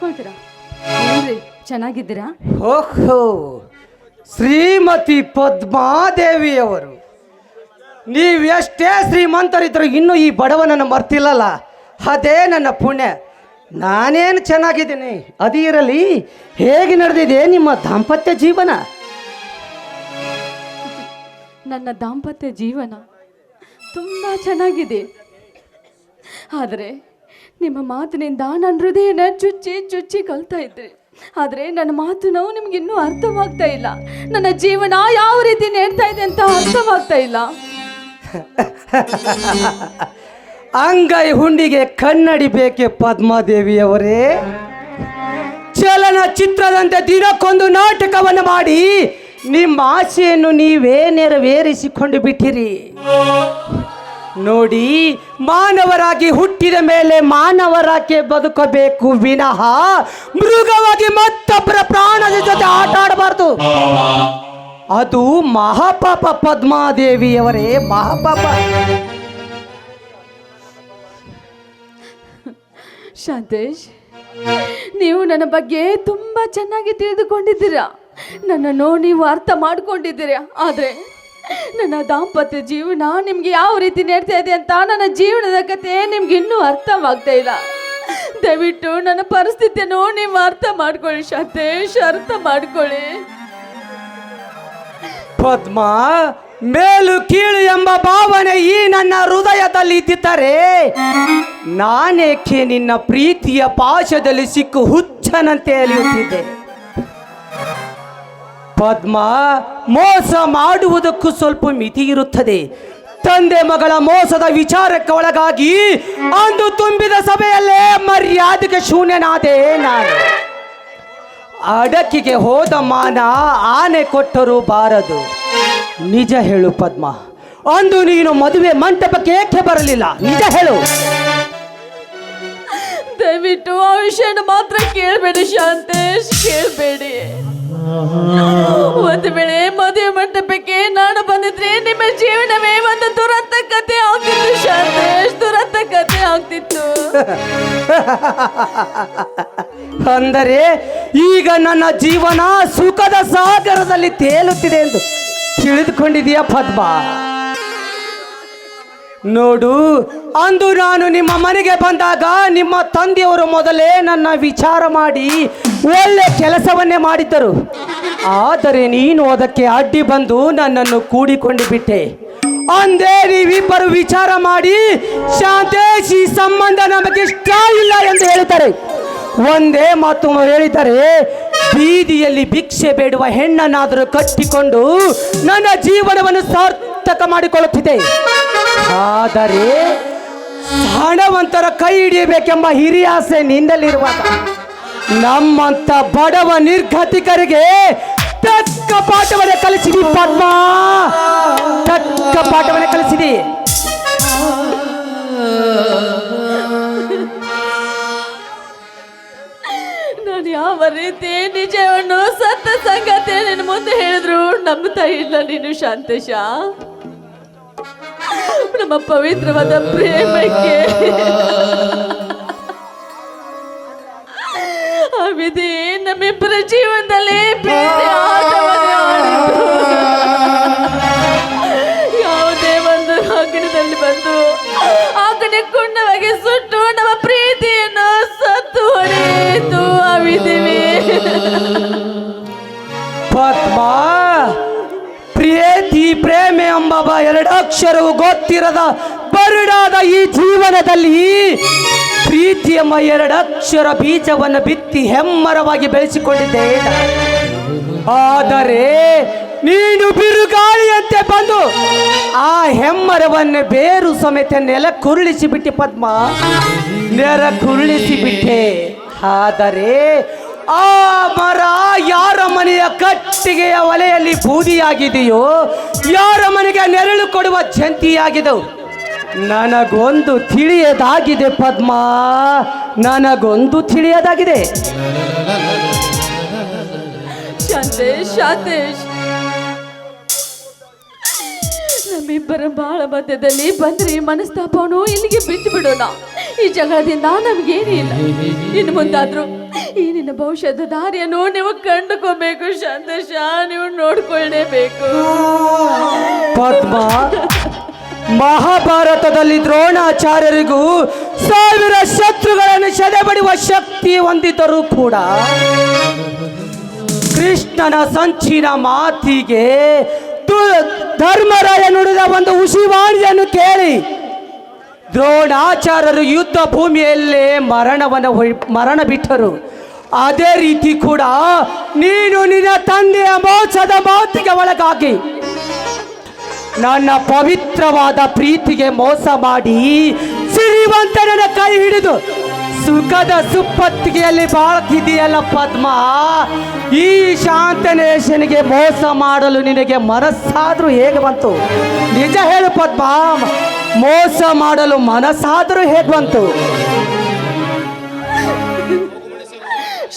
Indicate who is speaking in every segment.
Speaker 1: ಏನ್ರಿ ಚೆನ್ನಾಗಿದ್ದೀರಾ?
Speaker 2: ಓಹೋ ಶ್ರೀಮತಿ ಪದ್ಮಾದೇವಿಯವರು. ನೀವು ಎಷ್ಟೇ ಶ್ರೀಮಂತರಿದ್ರು ಇನ್ನೂ ಈ ಬಡವನನ್ನು ಮರ್ತಿಲ್ಲಲ್ಲ? ಅದೇ ನನ್ನ ಪುಣ್ಯ. ನಾನೇನು ಚೆನ್ನಾಗಿದ್ದೀನಿ? ಅದು ಇರಲಿ. ಹೇಗೆ ನಡೆದಿದೆ ನಿಮ್ಮ ದಾಂಪತ್ಯ ಜೀವನ?
Speaker 1: ನನ್ನ ದಾಂಪತ್ಯ ಜೀವನ ತುಂಬ ಚೆನ್ನಾಗಿದೆ. ಆದರೆ ನಿಮ್ಮ ಮಾತಿನಿಂದ ನನ್ನ ಹೃದಯನ ಚುಚ್ಚಿ ಚುಚ್ಚಿ ಕಲ್ತಾ ಇದ್ರಿ. ಆದರೆ ನನ್ನ ಮಾತು ನಾವು ನಿಮ್ಗೆ ಇನ್ನೂ ಅರ್ಥವಾಗ್ತಾ ಇಲ್ಲ. ನನ್ನ ಜೀವನ ಯಾವ ರೀತಿ ನೇಡ್ತಾ ಇದೆ ಅಂತ ಅರ್ಥವಾಗ್ತಾ ಇಲ್ಲ.
Speaker 2: ಅಂಗೈ ಹುಂಡಿಗೆ ಕನ್ನಡಿ ಬೇಕೆ ಚಲನ ಚಿತ್ರದಂತೆ ದಿನಕ್ಕೊಂದು ನಾಟಕವನ್ನು ಮಾಡಿ ನಿಮ್ಮ ಆಸೆಯನ್ನು ನೀವೇ ನೆರವೇರಿಸಿಕೊಂಡು ಬಿಟ್ಟಿರಿ. ನೋಡಿ ಮಾನವರಾಗಿ ಹುಟ್ಟಿದ ಮೇಲೆ ಮಾನವರಾಗಿ ಬದುಕಬೇಕು ವಿನಃ ಮೃಗವಾಗಿ ಮತ್ತೊಬ್ಬರ ಪ್ರಾಣದ ಜೊತೆ ಆಟ ಆಡಬಾರ್ದು. ಅದು ಮಹಾಪಾಪ ಪದ್ಮಾದೇವಿಯವರೇ, ಮಹಾಪಾಪ.
Speaker 1: ಶಾಂತೇಶ್, ನೀವು ನನ್ನ ಬಗ್ಗೆ ತುಂಬ ಚೆನ್ನಾಗಿ ತಿಳಿದುಕೊಂಡಿದ್ದೀರಾ. ನನ್ನನ್ನು ನೀವು ಅರ್ಥ ಮಾಡ್ಕೊಂಡಿದ್ದೀರಾ. ಆದರೆ ನನ್ನ ದಾಂಪತ್ಯ ಜೀವನ ನಿಮ್ಗೆ ಯಾವ ರೀತಿ ನಡೀತಾ ಇದೆ ಅಂತ ನನ್ನ ಜೀವನದ ಕತೆ ನಿಮ್ಗೆ ಇನ್ನೂ ಅರ್ಥವಾಗ್ತಾ ಇಲ್ಲ. ದಯವಿಟ್ಟು ನನ್ನ ಪರಿಸ್ಥಿತಿಯನ್ನು ನೀವು ಅರ್ಥ ಮಾಡ್ಕೊಳ್ಳಿ, ಸತೇಶ್, ಅರ್ಥ ಮಾಡ್ಕೊಳ್ಳಿ.
Speaker 2: ಪದ್ಮ, ಮೇಲು ಕೀಳು ಎಂಬ ಭಾವನೆ ಈ ನನ್ನ ಹೃದಯದಲ್ಲಿ ಇದ್ದಿದ್ದರೆ ನಾನೇಕೆ ನಿನ್ನ ಪ್ರೀತಿಯ ಪಾಶದಲ್ಲಿ ಸಿಕ್ಕು ಹುಚ್ಚನಂತೆ ಅಲಿಯುತ್ತಿದ್ದೆ? ಪದ್ಮ ಮೋಸ ಮಾಡುವುದಕ್ಕೂ ಸ್ವಲ್ಪ ಮಿತಿ ಇರುತ್ತದೆ. ತಂದೆ ಮಗಳ ಮೋಸದ ವಿಚಾರಕ್ಕೆ ಒಳಗಾಗಿ ಅಂದು ತುಂಬಿದ ಸಭೆಯಲ್ಲೇ ಮರ್ಯಾದೆಗೆ ಶೂನ್ಯನಾದೆ ನಾನು. ಅಡಕಿಗೆ ಹೋದ ಮಾನ ಆನೆ ಕೊಟ್ಟರು ಬಾರದು. ನಿಜ ಹೇಳು ಪದ್ಮ, ಅಂದು ನೀನು ಮದುವೆ ಮಂಟಪಕ್ಕೆ ಏಕೆ ಬರಲಿಲ್ಲ? ನಿಜ ಹೇಳು.
Speaker 1: ದಯವಿಟ್ಟು ಆ ವಿಷಯ ಮಾತ್ರ ಕೇಳಬೇಡಿ ಶಾಂತೇಶ್, ಕೇಳಬೇಡಿ. ಒಂದು ವೇಳೆ ಮದುವೆ ಮಂಟಪಕ್ಕೆ ನಾನು ಬಂದಿದ್ರೆ ನಿಮ್ಮ ಜೀವನವೇ ಒಂದು ದುರಂತ ಕಥೆ ಆಗ್ತಿತ್ತು ಶಾಂತೇಶ್ ದುರಂತ ಕಥೆ ಆಗ್ತಿತ್ತು.
Speaker 2: ಅಂದರೆ ಈಗ ನನ್ನ ಜೀವನ ಸುಖದ ಸಾಗರದಲ್ಲಿ ತೇಲುತ್ತಿದೆ ಎಂದು ತಿಳಿದುಕೊಂಡಿದೀಯ ಪದ್ಮ? ನೋಡು, ಅಂದು ನಾನು ನಿಮ್ಮ ಮನೆಗೆ ಬಂದಾಗ ನಿಮ್ಮ ತಂದೆಯವರು ಮೊದಲೇ ನನ್ನ ವಿಚಾರ ಮಾಡಿ ಒಳ್ಳೆ ಕೆಲಸವನ್ನೇ ಮಾಡಿದ್ದರು. ಆದರೆ ನೀನು ಅದಕ್ಕೆ ಅಡ್ಡಿ ಬಂದು ನನ್ನನ್ನು ಕೂಡಿಕೊಂಡು ಬಿಟ್ಟೆ. ಅಂದೇ ನೀವಿಬ್ಬರು ವಿಚಾರ ಮಾಡಿ, ಶಾಂತೇಶಿ ಸಂಬಂಧ ನಮಗೆ ಇಷ್ಟ ಇಲ್ಲ ಎಂದು ಹೇಳುತ್ತಾರೆ ಒಂದೇ ಮಾತು ಹೇಳಿದರೆ, ಬೀದಿಯಲ್ಲಿ ಭಿಕ್ಷೆ ಬೇಡುವ ಹೆಣ್ಣನ್ನಾದರೂ ಕಟ್ಟಿಕೊಂಡು ನನ್ನ ಜೀವನವನ್ನು ಸಾರ್ಥಕ ಮಾಡಿಕೊಳ್ಳುತ್ತಿದೆ. ಆದರೆ, ಹಣವಂತರ ಕೈ ಹಿಡಿಯಬೇಕೆಂಬ ಹಿರಿಯಾಸೆ ನಿಂದಲಿರುವಾಗ ನಮ್ಮಂತ ಬಡವ ನಿರ್ಗತಿಕರಿಗೆ ತಕ್ಕ ಪಾಠವನ್ನೇ ಕಲಿಸಿದಿ ಪದ್ಮ. ತಕ್ಕ ಪಾಠವನ್ನೇ ಕಲಿಸಿದಿ.
Speaker 1: ನಾನು ಯಾವ ರೀತಿ ನಿಜವನ್ನು ಸತ್ತ ಸಂಗತಿ ನಿನ್ನ ಮುಂದೆ ಹೇಳಿದ್ರು ನಂಬುತ್ತಾ ಇಲ್ಲ ನೀನು ಶಾಂತೇಶ. ನಮ್ಮ ಪವಿತ್ರವಾದ ಪ್ರೇಮಕ್ಕೆ. ವಿಧಿ ನಮ್ಮಿಬ್ಬರ ಜೀವನದಲ್ಲಿ. ಯಾವುದೇ ಒಂದು ಅಗ್ನಿದಲ್ಲಿ ಬಂದು ಅಗ್ನಿ ಕುಂಡವಾಗಿ ಸುಟ್ಟು ನಮ್ಮ ಪ್ರೀತಿಯನ್ನು ಸತ್ತು ಹೊಡೆಯಿತು ಆ
Speaker 2: ಪದ್ಮಾ, ಪ್ರೀತಿ, ಪ್ರೇಮ ಎಂಬ ಎರಡಕ್ಷರವು ಗೊತ್ತಿರದ ಬರುಡಾದ ಈ ಜೀವನದಲ್ಲಿ ಪ್ರೀತಿ ಎಂಬ ಎರಡಕ್ಷರ ಬೀಜವನ್ನು ಬಿತ್ತಿ ಹೆಮ್ಮರವಾಗಿ ಬೆಳೆಸಿಕೊಂಡಿದ್ದೆ. ಆದರೆ ನೀನು ಬಿರುಗಾಳಿಯಂತೆ ಬಂದು ಆ ಹೆಮ್ಮರವನ್ನು ಬೇರು ಸಮೇತ ನೆಲ ಕುರುಳಿಸಿ ಬಿಟ್ಟೆ ಪದ್ಮ. ನೆರ ಕುರುಳಿಸಿ ಬಿಟ್ಟೆ. ಆದರೆ ಆ ಮರ ಯಾರ ಮನೆಯ ಕಟ್ಟಿಗೆಯ ಒಲೆಯಲ್ಲಿ ಬೂದಿಯಾಗಿದೆಯೋ, ಯಾರ ಮನೆಗೆ ನೆರಳು ಕೊಡುವ ಜಂತಿಯಾಗಿದವು. ನನಗೊಂದು ತಿಳಿಯದಾಗಿದೆ ಪದ್ಮ. ನನಗೊಂದು ತಿಳಿಯದಾಗಿದೆ.
Speaker 1: ಶಾಂತೇಶ್ ಶಾಂತೇಶ್ ನಮ್ಮಿಬ್ಬರ ಬಾಳ ಮಧ್ಯದಲ್ಲಿ ಬಂದ್ರೆ ಮನಸ್ತಾಪವನ್ನು ಇಲ್ಲಿಗೆ ಬಿಟ್ಟು ಬಿಡೋಣ ಈ ಜಗಳದಿಂದ ನಮ್ಗೇನಿಲ್ಲ ಇಲ್ಲ. ಇನ್ನು ಮುಂದಾದ್ರೂ ಈ ನಿನ್ನ ಭವಿಷ್ಯದ ದಾರಿಯನ್ನು ನೀವು ಕಂಡುಕೋಬೇಕು ಶಾಂತೇಶ ನೀವು ನೋಡ್ಕೊಳ್ಳೇಬೇಕು
Speaker 2: ಪದ್ಮ ಮಹಾಭಾರತದಲ್ಲಿ ದ್ರೋಣಾಚಾರ್ಯರಿಗೂ ಸಾವಿರ ಶತ್ರುಗಳನ್ನು ಸೆದೆಬಡಿಯುವ ಶಕ್ತಿ ಹೊಂದಿದ್ದರೂ ಕೂಡ ಕೃಷ್ಣನ ಸಂಚಿನ ಮಾತಿಗೆ ಧರ್ಮರಾಯ ನುಡಿದ ಒಂದು ಉಸಿವಾಣಿಯನ್ನು ಕೇಳಿ ದ್ರೋಣಾಚಾರ್ಯರು ಯುದ್ಧ ಭೂಮಿಯಲ್ಲೇ ಮರಣವನ್ನು ಮರಣ ಬಿಟ್ಟರು. ಅದೇ ರೀತಿ ಕೂಡ ನೀನು ನಿನ್ನ ತಂದೆಯ ಮೋಸದ ಮಾತಿಗೆ ಒಳಗಾಗಿ ನನ್ನ ಪವಿತ್ರವಾದ ಪ್ರೀತಿಗೆ ಮೋಸ ಮಾಡಿ ಸಿರಿವಂತನ ಕೈ ಹಿಡಿದು ಸುಖದ ಸುಪ್ಪತ್ತಿಗೆಯಲ್ಲಿ ಬಾಳ್ತಿದೆಯಲ್ಲ ಪದ್ಮ. ಈ ಶಾಂತನೇಶನಿಗೆ ಮೋಸ ಮಾಡಲು ನಿನಗೆ ಮನಸ್ಸಾದರೂ ಹೇಗೆ ಬಂತು? ನಿಜ ಹೇಳು ಪದ್ಮ. ಮೋಸ ಮಾಡಲು ಮನಸ್ಸಾದರೂ ಹೇಗೆ ಬಂತು?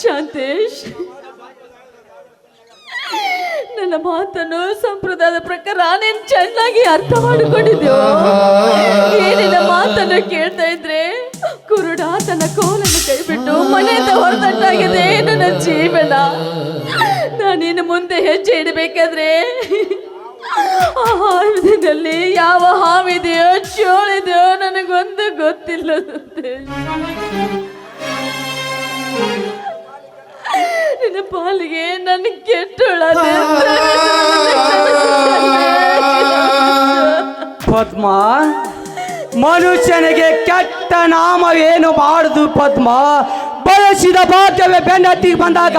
Speaker 1: ಶಾಂತೇಶ್. ನನ್ನ ಮಾತನ್ನು ಸಂಪ್ರದಾಯದ ಪ್ರಕಾರ ನೀನು ಚೆನ್ನಾಗಿ ಅರ್ಥ ಮಾಡಿಕೊಂಡಿದ್ದೇವೆ ಏನಿನ ಮಾತನ್ನು ಕೇಳ್ತಾ ಇದ್ರೆ? ಕುರುಡ ತನ್ನ ಕೋಲನ್ನು ಕೈಬಿಟ್ಟು ಮನೆಯಿಂದ ಹೊರತಟ್ಟಾಗಿದೆ ನನ್ನ ಜೀವನ. ನಾನಿನ್ನು ಮುಂದೆ ಹೆಜ್ಜೆ ಇಡಬೇಕಾದ್ರೆ? ಆ ಹಾವಿನಲ್ಲಿ ಯಾವ ಹಾವಿದೆಯೋ, ಚೋಳಿದೆಯೋ ನನಗೊಂದು ಗೊತ್ತಿಲ್ಲ ನಿನ್ನ ಪಾಲಿಗೆ ನನ್ನ ಕೆಟ್ಟೊಳದೆ
Speaker 2: ಪದ್ಮ, ಮನುಷ್ಯನಿಗೆ ಕೆಟ್ಟ ನಾಮವೇನು ಮಾಡುದು ಪದ್ಮ? ಬಯಸಿದ ಭಾಗ್ಯವೇ ಬೆನ್ನತ್ತಿಗೆ ಬಂದಾಗ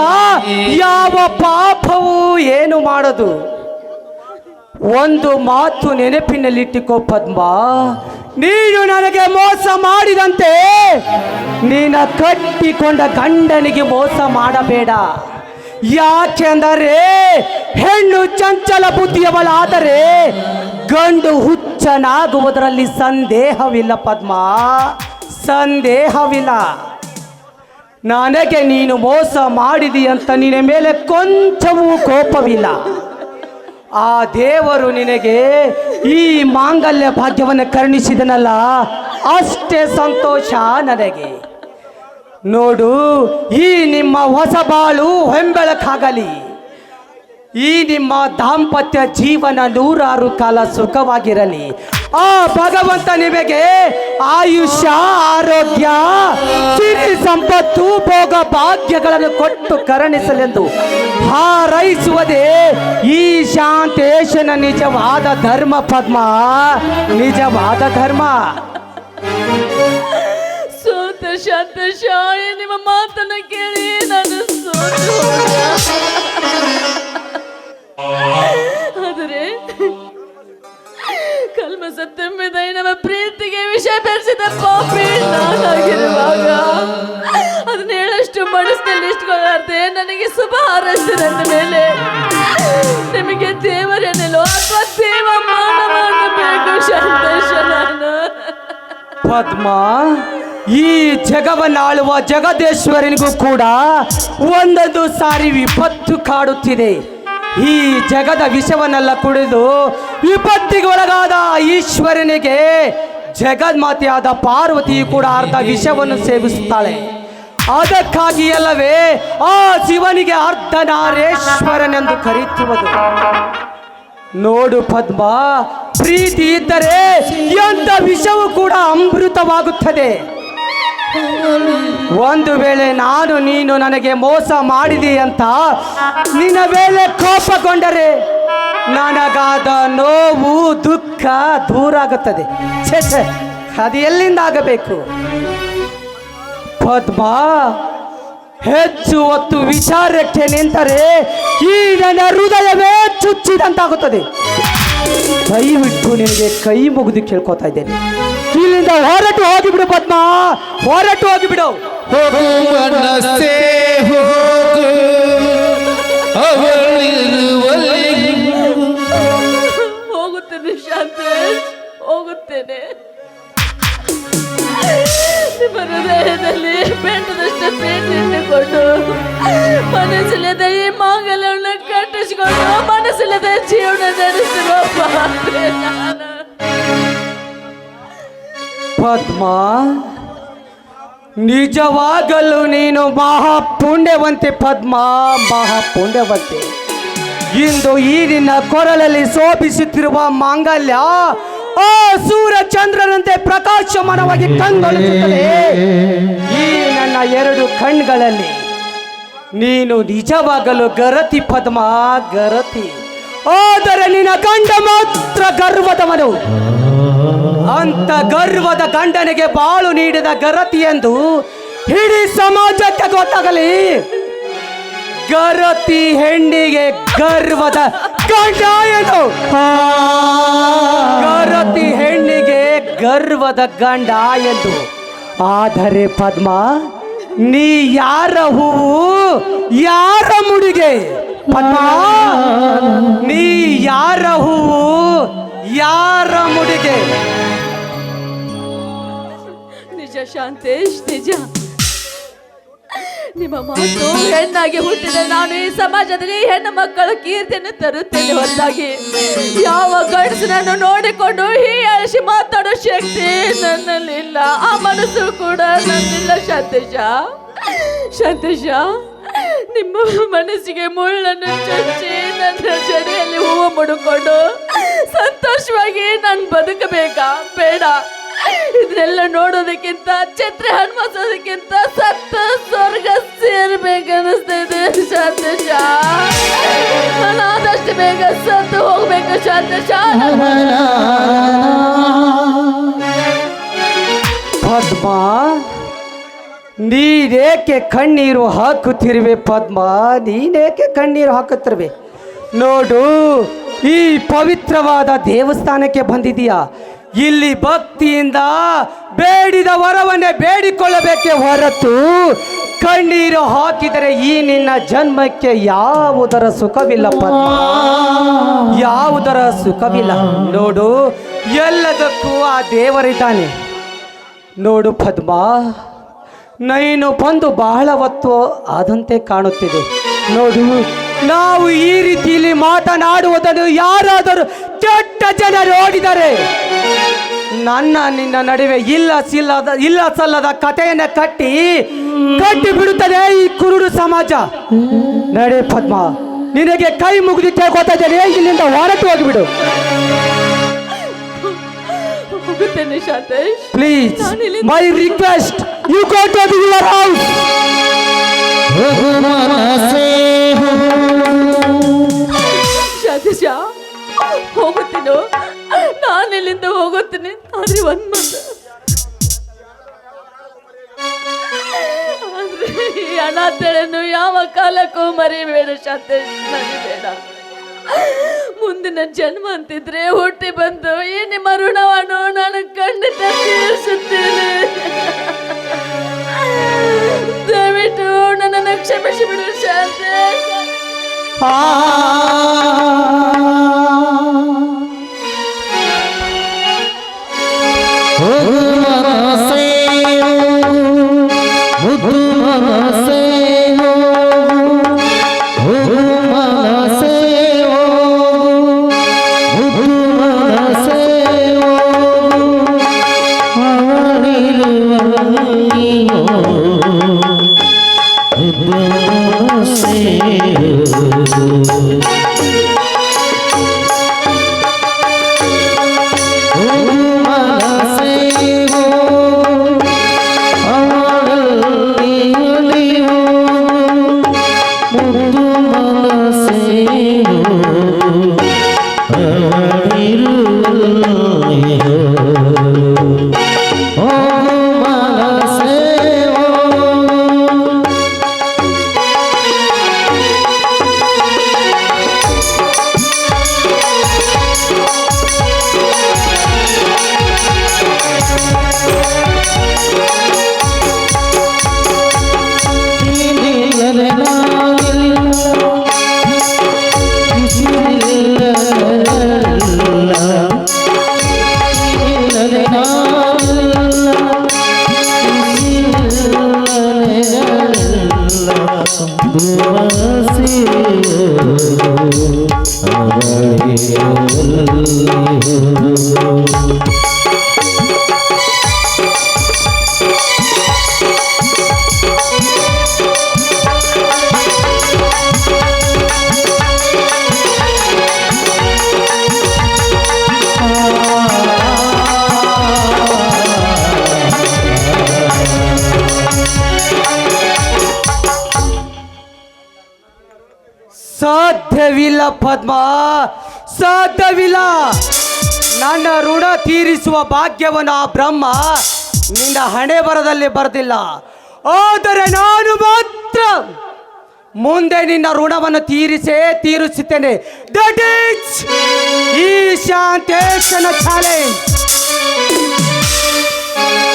Speaker 2: ಯಾವ ಪಾಪವು ಏನು ಮಾಡದು? ಒಂದು ಮಾತು ನೆನಪಿನಲ್ಲಿಟ್ಟಿಕೋ ಪದ್ಮ. ನೀನು ನನಗೆ ಮೋಸ ಮಾಡಿದಂತೆ ನೀನ ಕಟ್ಟಿಕೊಂಡ ಗಂಡನಿಗೆ ಮೋಸ ಮಾಡಬೇಡ. ಯಾಕೆಂದರೆ ಹೆಣ್ಣು ಚಂಚಲ ಬುದ್ಧಿಯವಳಾದರೆ ಗಂಡು ಹುಚ್ಚನಾಗುವುದರಲ್ಲಿ ಸಂದೇಹವಿಲ್ಲ ಪದ್ಮ, ಸಂದೇಹವಿಲ್ಲ. ನನಗೆ ನೀನು ಮೋಸ ಮಾಡಿದಿ ಅಂತ ನಿನ್ನ ಮೇಲೆ ಕೊಂಚವೂ ಕೋಪವಿಲ್ಲ. ಆ ದೇವರು ನಿನಗೆ ಈ ಮಾಂಗಲ್ಯ ಭಾಗ್ಯವನ್ನು ಕರುಣಿಸಿದನಲ್ಲ, ಅಷ್ಟೇ ಸಂತೋಷ ನನಗೆ. ನೋಡು, ಈ ನಿಮ್ಮ ಹೊಸ ಬಾಳು ಹೊಂಬೆಳಕಾಗಲಿ. ಈ ನಿಮ್ಮ ದಾಂಪತ್ಯ ಜೀವನ ನೂರಾರು ಕಾಲ ಸುಖವಾಗಿರಲಿ. ಆ ಭಗವಂತ ನಿಮಗೆ ಆಯುಷ್ಯ, ಆರೋಗ್ಯ ಸಿರಿ ಸಂಪತ್ತು, ಭೋಗ ಭಾಗ್ಯಗಳನ್ನು ಕೊಟ್ಟು ಕರುಣಿಸಲೆಂದು ಹಾರೈಸುವುದೇ ಈ ಶಾಂತೇಶನ ನಿಜವಾದ ಧರ್ಮ, ಪದ್ಮ. ನಿಜವಾದ ಧರ್ಮ.
Speaker 1: ಸೋತ ಶಾಯಿ, ನಿಮ್ಮ ಮಾತನ್ನು ಕೇಳಿ ನಾನು ಆದರೆ ಕಲ್ಮಸ ತುಂಬಿದ ನಮ್ಮ ಪ್ರೀತಿಗೆ ವಿಷಯ ಬೆರೆಸಿದ ಪಾಪಿ ನಾನಾಗಿರುವಾಗ ಅದನ್ನ ಹೇಳಷ್ಟು ಮನಸ್ಸಿನಲ್ಲಿ ಇಟ್ಕೊಳ್ಳಾರ್ದೆ ನನಗೆ ಶುಭ ಹಾರೈಸಿದ ಮೇಲೆ ನಿಮಗೆ ದೇವರೇನೆಲ್ಲೋ ಅಥವಾ ದೇವ ಮಾನವಾಗಬೇಕು ಸಂತೋಷ ನಾನು
Speaker 2: ಪದ್ಮ, ಈ ಜಗವನ್ನಾಳುವ ಜಗದೇಶ್ವರನಿಗೂ ಕೂಡ ಒಂದೊಂದು ಸಾರಿ ವಿಪತ್ತು ಕಾಡುತ್ತಿದೆ. ಈ ಜಗದ ವಿಷವನ್ನೆಲ್ಲ ಕುಡಿದು ವಿಪತ್ತಿಗೆ ಒಳಗಾದ ಈಶ್ವರನಿಗೆ ಜಗನ್ಮಾತೆಯಾದ ಪಾರ್ವತಿಯು ಕೂಡ ಅರ್ಧ ವಿಷವನ್ನು ಸೇವಿಸುತ್ತಾಳೆ. ಅದಕ್ಕಾಗಿ ಅಲ್ಲವೇ ಆ ಶಿವನಿಗೆ ಅರ್ಧನಾರೇಶ್ವರನೆಂದು ಕರೆಯುತ್ತಿರುವುದು. ನೋಡು ಪದ್ಮ, ಪ್ರೀತಿ ಇದ್ದರೆ ಎಂಥ ವಿಷವು ಕೂಡ ಅಮೃತವಾಗುತ್ತದೆ. ಒಂದು ವೇಳೆ ನಾನು ನೀನು ನನಗೆ ಮೋಸ ಮಾಡಿದಿ ಅಂತ, ನಿನ್ನ ಮೇಲೆ ಕೋಪಗೊಂಡರೆ ನನಗಾದ ನೋವು, ದುಃಖ ದೂರ ಆಗುತ್ತದೆ. ಅದು ಎಲ್ಲಿಂದ ಆಗಬೇಕು? ಪದ್ಮ, ಹೆಚ್ಚು ಹೊತ್ತು ವಿಚಾರಕ್ಕೆ ನಿಂತರೆ ಈ ನನ್ನ ಹೃದಯವೇ ಚುಚ್ಚಿದಂತಾಗುತ್ತದೆ. ದಯವಿಟ್ಟು ನಿನಗೆ ಕೈ ಮುಗಿದು ಕೇಳ್ಕೊತಾ ಇದ್ದೇನೆ. ಇಲ್ಲಿಂದ ಹೊರಟು ಹೋಗಿಬಿಡು ಪದ್ಮ. ಹೊರಟು ಹೋಗಿಬಿಡು.
Speaker 3: ಹೋಗು ಮನಸ್ಸೇ ಹೋಗು. ಅವಳಿರುವಲ್ಲಿ
Speaker 1: ಹೋಗುತ್ತೇನೆ ಶಾಂತೇಶ್ ಹೋಗುತ್ತೇನೆ. ನಿಮ್ಮ ಹೃದಯದಲ್ಲಿ ಬೆಟ್ಟದಷ್ಟು ಪ್ರೀತಿ ಇಟ್ಟುಕೊಂಡು ಮನಸ್ಸಿಲ್ಲದ ಈ ಮಾಂಗಲ್ಯವನ್ನು ಕಟ್ಟಿಸಿಕೊಂಡು ಮನಸ್ಸಿಲ್ಲದ ಜೀವನ ನಡೆಸಿರುವ ಪಾತ್ರ ನಾನು.
Speaker 2: ಪದ್ಮ, ನಿಜವಾಗಲು ನೀನು ಮಹಾಪುಣ್ಯವಂತೆ ಪದ್ಮ, ಮಹಾಪುಣ್ಯವಂತೆ. ಇಂದು ಈ ನಿನ್ನ ಕೊರಲಲ್ಲಿ ಶೋಭಿಸುತ್ತಿರುವ ಮಾಂಗಲ್ಯ, ಆ ಸೂರ್ಯಚಂದ್ರನಂತೆ ಪ್ರಕಾಶಮಾನವಾಗಿ ಕಂಗೊಳಿಸುತ್ತದೆ ಈ ನನ್ನ ಎರಡು ಕಣ್ಗಳಲ್ಲಿ ನೀನು ನಿಜವಾಗಲು ಗರತಿ ಪದ್ಮ, ಗರತಿ. ಆದರೆ ನಿನ್ನ ಕಂಡ ಮಾತ್ರ ಗರ್ವದವನು. ಅಂತ ಗರ್ವದ ಗಂಡನಿಗೆ ಬಾಳು ನೀಡಿದ ಗರತಿ ಎಂದು ಇಡೀ ಸಮಾಜಕ್ಕೆ ಗೊತ್ತಾಗಲಿ. ಗರತಿ ಹೆಣ್ಣಿಗೆ ಗರ್ವದ ಗಂಡ ಎಂದು ಗರತಿ ಹೆಣ್ಣಿಗೆ ಗರ್ವದ ಗಂಡ ಎಂದು. ಆದರೆ ಪದ್ಮ, ನೀ ಯಾರ ಹೂವು, ಯಾರ ಮುಡಿಗೆ? ಪದ್ಮ, ನೀ ಯಾರ ಹೂವು, ಯಾರ ಮುಡಿಗೆ?
Speaker 1: ನಿಜ ಶಾಂತೇಶ್ ನಿಮ್ಮ ಮಾತು ಹೆಣ್ಣಾಗಿ ಹುಟ್ಟಿದ ನಾನು ಈ ಸಮಾಜದಲ್ಲಿ ಹೆಣ್ಣು ಮಕ್ಕಳ ಕೀರ್ತಿಯನ್ನು ತರುತ್ತೇನೆ ಹೊರತಾಗಿ ಯಾವ ಗಂಡಸನನ್ನು ನೋಡಿಕೊಂಡು ಹೀಯಾಳಿಸಿ ಮಾತಾಡೋ ಶಕ್ತಿ ನನ್ನಲ್ಲಿಲ್ಲ. ಆ ಮನಸ್ಸು ಕೂಡ ನನ್ನಿಲ್ಲ ಶಾಂತೇಶ. ಶಾಂತೇಶ, ನಿಮ್ಮ ಮನಸ್ಸಿಗೆ ಮುಳ್ಳನ್ನು ಚಚ್ಚಿ ನನ್ನ ಜಡೆಯಲ್ಲಿ ಹೂವು ಮುಡುಕೊಂಡು ಸಂತೋಷವಾಗಿ ನಾನು ಬದುಕಬೇಕಾ? ಬೇಡ. ಇದನ್ನೆಲ್ಲ ನೋಡೋದಕ್ಕಿಂತ, ಛತ್ರಿ ಹಣ್ಮಸೋದಕ್ಕಿಂತ ಸತ್ತ ಸ್ವರ್ಗ ಸೇರ್ಬೇಕನ್ನಿಸ್ತೈತೆ ಶಾಂತೇಶ. ನಾನು ಆದಷ್ಟು ಬೇಗ ಸತ್ತು ಹೋಗ್ಬೇಕು ಶಾಂತೇಶ.
Speaker 2: ಪದ್ಮ, ನೀನೇಕೆ ಕಣ್ಣೀರು ಹಾಕುತ್ತಿರುವೆ ಪದ್ಮ? ನೀನೇಕೆ ಕಣ್ಣೀರು ಹಾಕುತ್ತಿರುವೆ? ನೋಡು, ಈ ಪವಿತ್ರವಾದ ದೇವಸ್ಥಾನಕ್ಕೆ ಬಂದಿದೀಯಾ ಇಲ್ಲಿ ಭಕ್ತಿಯಿಂದ ಬೇಡಿದ ವರವನ್ನೇ ಬೇಡಿಕೊಳ್ಳಬೇಕೆ ಹೊರತು ಕಣ್ಣೀರು ಹಾಕಿದರೆ ಈ ನಿನ್ನ ಜನ್ಮಕ್ಕೆ ಯಾವುದರ ಸುಖವಿಲ್ಲ ಪದ್ಮ. ಯಾವುದರ ಸುಖವಿಲ್ಲ. ನೋಡು, ಎಲ್ಲದಕ್ಕೂ ಆ ದೇವರಿದ್ದಾನೆ. ನೋಡು ಪದ್ಮ, ನೈನು ಬಂದು ಬಹಳ ಹೊತ್ತು ಆದಂತೆ ಕಾಣುತ್ತಿದೆ. ನೋಡು, ನಾವು ಈ ರೀತಿಯಲ್ಲಿ ಮಾತನಾಡುವುದನ್ನು ಯಾರಾದರೂ ಕೆಟ್ಟ ಜನ ನೋಡಿದರೆ ನನ್ನ ನಿನ್ನ ನಡುವೆ ಇಲ್ಲ ಸಿಲ್ಲದ ಇಲ್ಲ ಸಲ್ಲದ ಕಥೆಯನ್ನ ಕಟ್ಟಿ ಕಟ್ಟಿ ಬಿಡುತ್ತದೆ ಈ ಕುರುಡು ಸಮಾಜ. ನಡೆ ಪದ್ಮ ನಿನಗೆ ಕೈ ಮುಗಿದು ಗೊತ್ತಿದ್ದೇನೆ ಇಲ್ಲಿಂದ ಹೊರಟು ಹೋಗಿಬಿಡು. Please my request you go to your house
Speaker 1: ಹೋಗುತ್ತೀನು. ನಾನು ಇಲ್ಲಿಂದ ಹೋಗುತ್ತೀನಿ ಆದ್ರೆ ಒಂದ್ ಮಾತು ಅನಾಥಳನ್ನು ಯಾವ ಕಾಲಕ್ಕೂ ಮರಿಬೇಡ ಶಾಂತೇಶ್, ಮರಿಬೇಡ. ಮುಂದಿನ ಜನ್ಮ ಅಂತಿದ್ರೆ ಹುಟ್ಟಿ ಬಂದು ಈ ನಿಮ್ಮ ಋಣವನ್ನು ನಾನು ಖಂಡಿತ ತೀರಿಸುತ್ತೇನೆ. ದಯವಿಟ್ಟು ನನ್ನನ್ನು ಕ್ಷಮಿಸಿ ಬಿಡು ಶಾಂತೇಶ್
Speaker 4: জন্যে
Speaker 2: ಸಾಧ್ಯವಿಲ್ಲ ಪದ್ಮ, ಸಾಧ್ಯವಿಲ್ಲ. ನನ್ನ ಋಣ ತೀರಿಸುವ ಭಾಗ್ಯವನ್ನು ಆ ಬ್ರಹ್ಮ ನಿನ್ನ ಹಣೆ ಬರದಲ್ಲಿ ಬರೆದಿಲ್ಲ. ಆದರೆ ನಾನು ಮಾತ್ರ ಮುಂದೆ ನಿನ್ನ ಋಣವನ್ನು ತೀರಿಸೇ ತೀರಿಸುತ್ತೇನೆ. ದಟ್ ಈಸ್ ಈ ಚಾಲೆಂಜ್